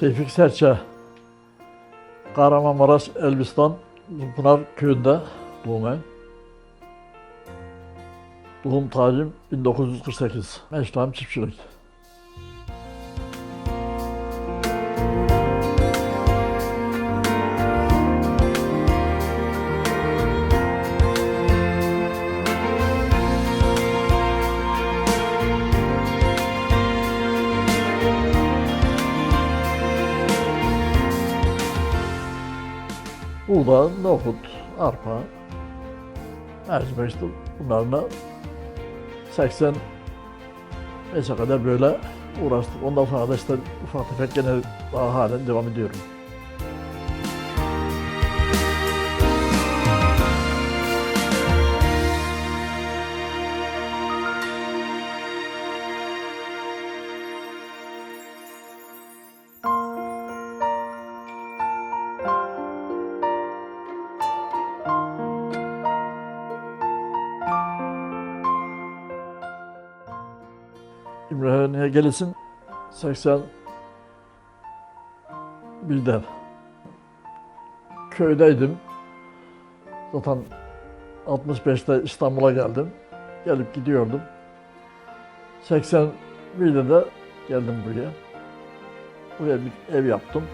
Tevfik Serçe, Kahramanmaraş, Elbistan, Pınar köyünde doğumluyum. Doğum tarihim 1948. Mesleğim çiftçilik. Buğda, nohut, arpa, mercimek işte bunlarla 80 yaşa kadar böyle uğraştık. Ondan sonra da işte ufak tefek gene daha halen devam ediyorum. İmraniye gelirsin 80 birden. Köydeydim. Zaten 65'te İstanbul'a geldim. Gelip gidiyordum. 81'de de geldim buraya. Buraya bir ev yaptım.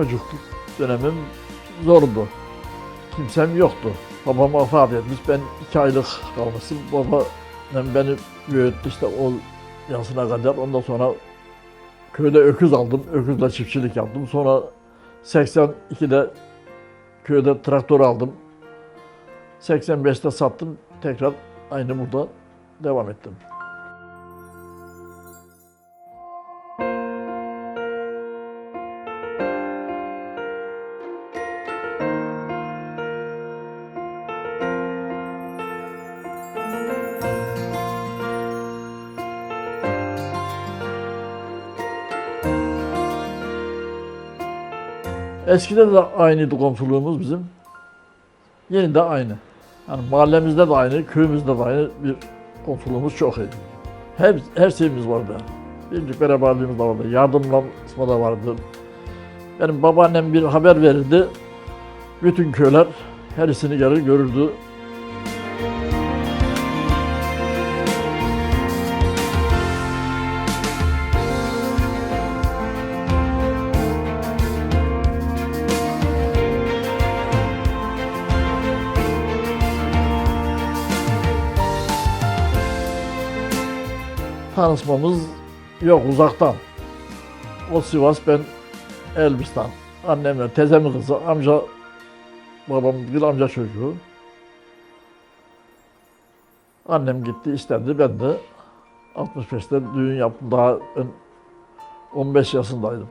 Çocukluk dönemim zordu. Kimsem yoktu. Babam vefat etmiş. Ben iki aylık kalmışım. Baba beni büyüttü işte o yaşına kadar. Ondan sonra köyde öküz aldım. Öküzle çiftçilik yaptım. Sonra 82'de köyde traktör aldım. 85'te sattım. Tekrar aynı burada devam ettim. Eskide de aynıydı komşuluğumuz bizim. Yeni de aynı. Yani mahallemizde de aynı, köyümüzde de aynı bir komşuluğumuz çok iyi. Her, her şeyimiz vardı. Birlik beraberliğimiz de vardı. Yardımlaşma da vardı. Benim babaannem bir haber verirdi. Bütün köyler herisini gelir görürdü. Tanışmamız yok uzaktan. O Sivas, ben Elbistan. Annemle tezemin kızı, amca, babam bir amca çocuğu. Annem gitti, istendi, ben de 65'te düğün yaptım. Daha ben 15 yaşındaydım.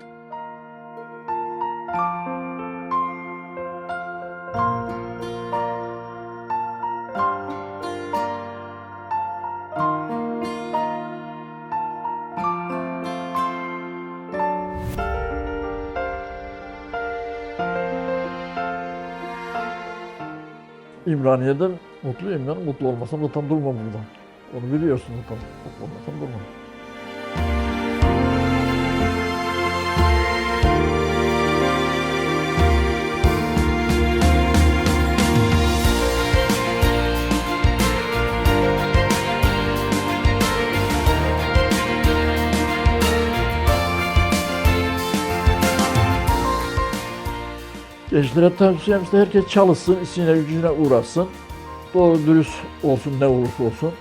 İmraniye'de mutluyum ben. Mutlu olmasam zaten durmam burada. Onu biliyorsun zaten. Mutlu olmasam durmam. Gençlere tavsiyem işte herkes çalışsın, işine gücüne uğraşsın. Doğru dürüst olsun ne olursa olsun.